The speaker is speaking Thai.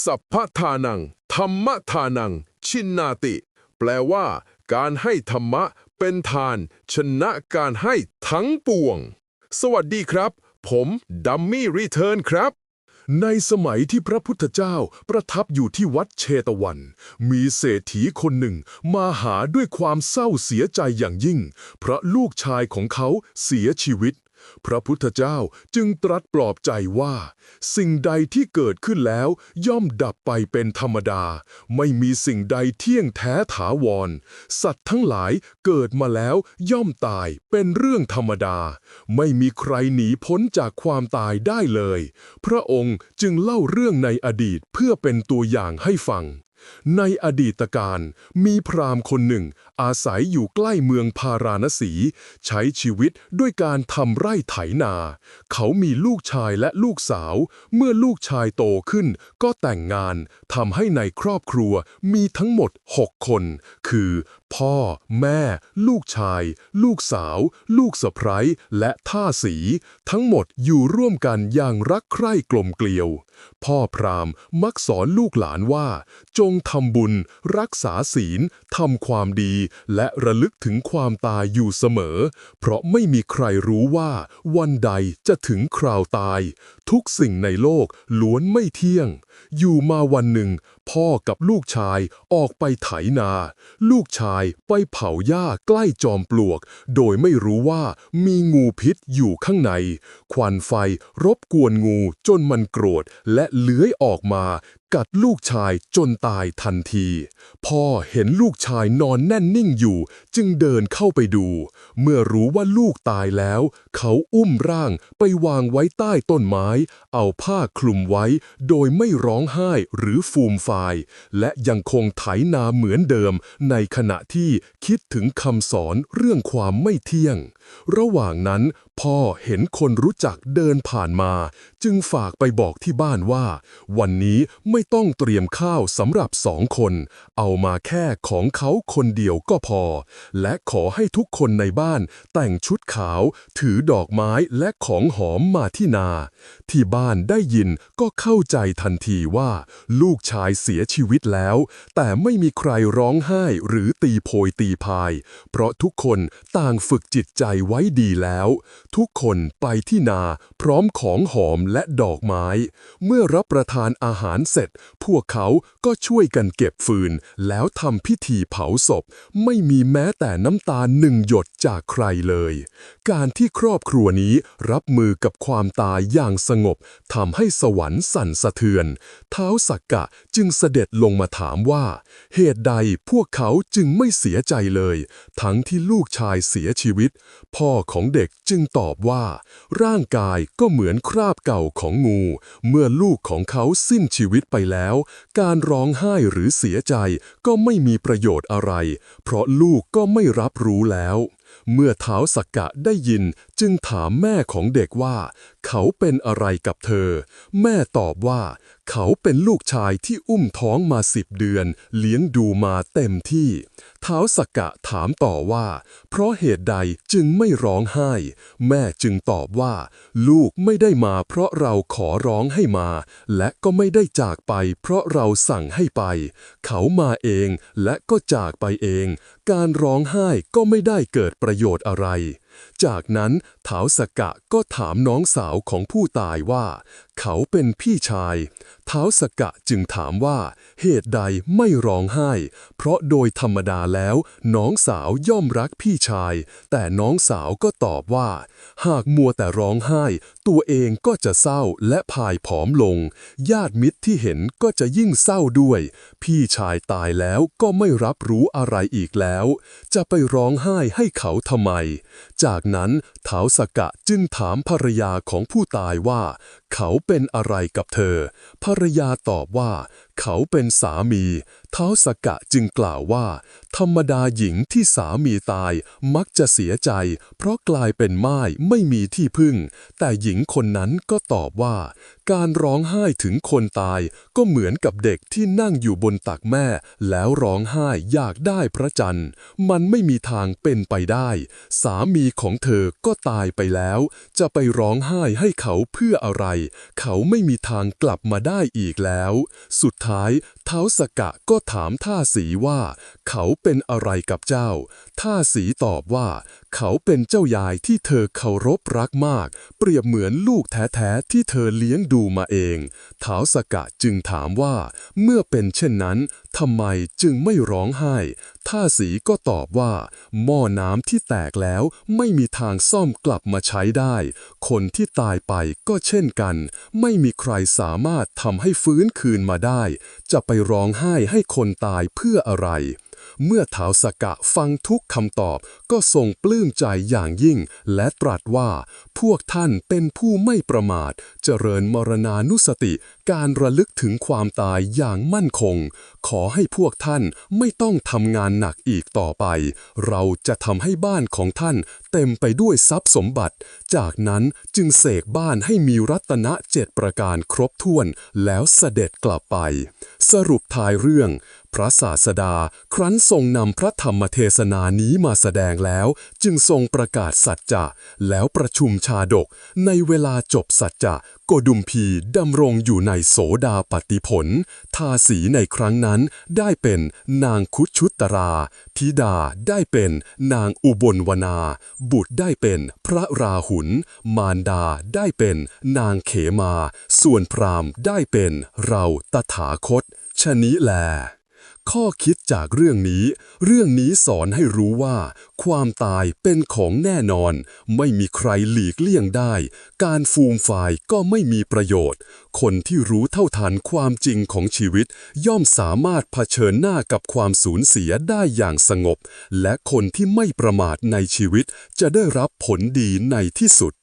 สัพพทานัง ธรรมทานัง ชินนาติ แปลว่า การให้ธรรมะเป็นทาน ชนะการให้ทั้งปวง สวัสดีครับ ผมดัมมี่รีเทิร์นครับ ในสมัยที่พระพุทธเจ้าประทับอยู่ที่วัดเชตวัน มีเศรษฐีคนหนึ่งมาหาด้วยความเศร้าเสียใจอย่างยิ่ง เพราะลูกชายของเขาเสียชีวิต พระพุทธเจ้าจึงตรัสปลอบใจว่า สิ่งใดที่เกิดขึ้นแล้ว ย่อมดับไปเป็นธรรมดา ไม่มีสิ่งใดเที่ยงแท้ถาวร สัตว์ทั้งหลายเกิดมาแล้วย่อมตายเป็นเรื่องธรรมดา ไม่มีใครหนีพ้นจากความตายได้เลย พระองค์จึงเล่าเรื่องในอดีตเพื่อเป็นตัวอย่างให้ฟัง ในอดีตการมีพราหมณ์คนหนึ่ง อาศัยอยู่ใกล้เมืองพาราณสี ใช้ชีวิตด้วยการทำไร่ไถนา เขามีลูกชายและลูกสาว เมื่อลูกชายโตขึ้นก็แต่งงานทำให้ในครอบครัวมีทั้งหมด 6 คน คือ พ่อ แม่ ลูกชาย ลูกสาว ลูกสะใภ้และท่าสี ทั้งหมดอยู่ร่วมกันอย่างรักใคร่กลมเกลียว พ่อพราหมณ์มักสอนลูกหลานว่าจงงทำบุญ รักษาศีลทำความดี และระลึกถึงความตายอยู่เสมอ เพราะไม่มีใครรู้ว่า วันใดจะถึงคราวตาย ทุกสิ่งในโลกล้วนไม่เที่ยง อยู่มาวันหนึ่ง พ่อกับลูกชายออกไปไถนา ลูกชายไปเผาหญ้าใกล้จอมปลวก โดยไม่รู้ว่ามีงูพิษอยู่ข้างใน ควันไฟรบกวนงูจนมันโกรธและเลื้อยออกมา กัดลูกชายจนตายทันที พ่อเห็นลูกชายนอนแน่นนิ่งอยู่ จึงเดินเข้าไปดู เมื่อรู้ว่าลูกตายแล้ว เขาอุ้มร่างไปวางไว้ใต้ต้นไม้ เอาผ้าคลุมไว้ โดยไม่ร้องไห้หรือฟูมฟาย และยังคงไถนาเหมือนเดิม ในขณะที่คิดถึงคำสอนเรื่องความไม่เที่ยง ระหว่างนั้นพ่อเห็นคนรู้จักเดินผ่านมา จึงฝากไปบอกที่บ้านว่า วันนี้ไม่ต้องเตรียมข้าวสำหรับสองคน เอามาแค่ของเขาคนเดียวก็พอ และขอให้ทุกคนในบ้านแต่งชุดขาว ถือดอกไม้และของหอมมาที่นา ที่บ้านได้ยินก็เข้าใจทันทีว่า ลูกชายเสียชีวิตแล้ว แต่ไม่มีใครร้องไห้หรือตีโพยตีพาย เพราะทุกคนต่างฝึกจิตใจไว้ดีแล้ว ทุกคนไปที่นาพร้อมของหอมและดอกไม้ เมื่อรับประทานอาหารเสร็จพวกเขาก็ช่วยกันเก็บฟืน แล้วทำพิธีเผาศพ ไม่มีแม้แต่น้ำตาหนึ่งหยดจากใครเลย การที่ครอบครัวนี้รับมือกับความตายอย่างสงบทำให้สวรรค์สั่นสะเทือนเท้าวสักกะจึงเสด็จลงมาถามว่า เหตุใดพวกเขาจึงไม่เสียใจเลย ทั้งที่ลูกชายเสียชีวิต พ่อของเด็กจึงตอบว่า ร่างกายก็เหมือนคราบเก่าของงู เมื่อลูกของเขาสิ้นชีวิตไปแล้ว การร้องไห้หรือเสียใจก็ไม่มีประโยชน์อะไร เพราะลูกก็ไม่รับรู้แล้ว เมื่อเท้าสักกะได้ยินจึงถามแม่ของเด็กว่า เขาเป็นอะไรกับเธอ แม่ตอบว่า เขาเป็นลูกชายที่อุ้มท้องมาสิบเดือน เลี้ยงดูมาเต็มที่ เท้าสักกะถามต่อว่า เพราะเหตุใดจึงไม่ร้องไห้ แม่จึงตอบว่า ลูกไม่ได้มาเพราะเราขอร้องให้มา และก็ไม่ได้จากไป เพราะเราสั่งให้ไป เขามาเองและก็จากไปเอง การร้องไห้ก็ไม่ได้เกิดประโยชน์อะไร จากนั้นถาสกะก็ถามน้องสาวของผู้ตายว่าเขาเป็นพี่ชาย ท้าวสกะจึงถามว่า เหตุใดไม่ร้องไห้ เพราะโดยธรรมดาแล้ว น้องสาวย่อมรักพี่ชาย แต่น้องสาวก็ตอบว่า หากมัวแต่ร้องไห้ ตัวเองก็จะเศร้าและพายผอมลง ญาติมิตรที่เห็นก็จะยิ่งเศร้าด้วย พี่ชายตายแล้วก็ไม่รับรู้อะไรอีกแล้ว จะไปร้องไห้ให้เขาทำไม จากนั้นเถาวสกะจึงถามภรรยาของผู้ตายว่า เขาเป็นอะไรกับเธอ ภรรยาตอบว่าเขาเป็นสามี เท้าสกะจึงกล่าวว่า ธรรมดาหญิงที่สามีตายมักจะเสียใจ เพราะกลายเป็นไม่ายไม่มีที่พึ่ง แต่หญิงคนนั้นก็ตอบว่า การร้องไห้ถึงคนตายก็เหมือนกับเด็กที่นั่งอยู่บนตักแม่ แล้วร้องไห้อยากได้พระจันทร์ มันไม่มีทางเป็นไปได้ สามีของเธอก็ตายไปแล้ว จะไปร้องไห้ให้เขาเพื่ออะไร เขาไม่มีทางกลับมาได้อีกแล้ว สุดท้าย เท้าสกะก็ถามท่าสีว่า เขาเป็นอะไรกับเจ้า ท่าสีตอบว่า เขาเป็นเจ้ายายที่เธอเคารพรักมาก เปรียบเหมือนลูกแท้ๆที่เธอเลี้ยงดูมาเอง เท้าสกะจึงถามว่า เมื่อเป็นเช่นนั้น ทำไมจึงไม่ร้องไห้ ท่าสีก็ตอบว่า หม้อน้ำที่แตกแล้วไม่มีทางซ่อมกลับมาใช้ได้ คนที่ตายไปก็เช่นกัน ไม่มีใครสามารถทำให้ฟื้นคืนมาได้ จะไปร้องไห้ให้คนตายเพื่ออะไร เมื่อท้าวสกะฟังทุกคำตอบก็ทรงปลื้มใจอย่างยิ่ง และตรัสว่า พวกท่านเป็นผู้ไม่ประมาท เจริญมรณานุสติ การระลึกถึงความตายอย่างมั่นคง ขอให้พวกท่านไม่ต้องทำงานหนักอีกต่อไป เราจะทำให้บ้านของท่านเต็มไปด้วยทรัพย์สมบัติ จากนั้นจึงเสกบ้านให้มีรัตนะเจ็ดประการครบถ้วน แล้วเสด็จกลับไป สรุปท้ายเรื่อง พระศาสดา ครั้นทรงนำพระธรรมเทศนานี้มาแสดงแล้ว จึงทรงประกาศสัจจะ แล้วประชุมชาดก ในเวลาจบสัจจะโกดุมพีดำรงอยู่ในโสดาปฏิผล ทาสีในครั้งนั้นได้เป็นนางคุชุตรา ธิดาได้เป็นนางอุบลวนา บุตรได้เป็นพระราหุล มารดาได้เป็นนางเขมา ส่วนพราหมณ์ได้เป็นเราตถาคตชะนี้แล ข้อคิดจากเรื่องนี้ เรื่องนี้สอนให้รู้ว่า ความตายเป็นของแน่นอน ไม่มีใครหลีกเลี่ยงได้ การฟูมฟายก็ไม่มีประโยชน์ คนที่รู้เท่าทันความจริงของชีวิต ย่อมสามารถเผชิญหน้ากับความสูญเสียได้อย่างสงบ และคนที่ไม่ประมาทในชีวิตจะได้รับผลดีในที่สุด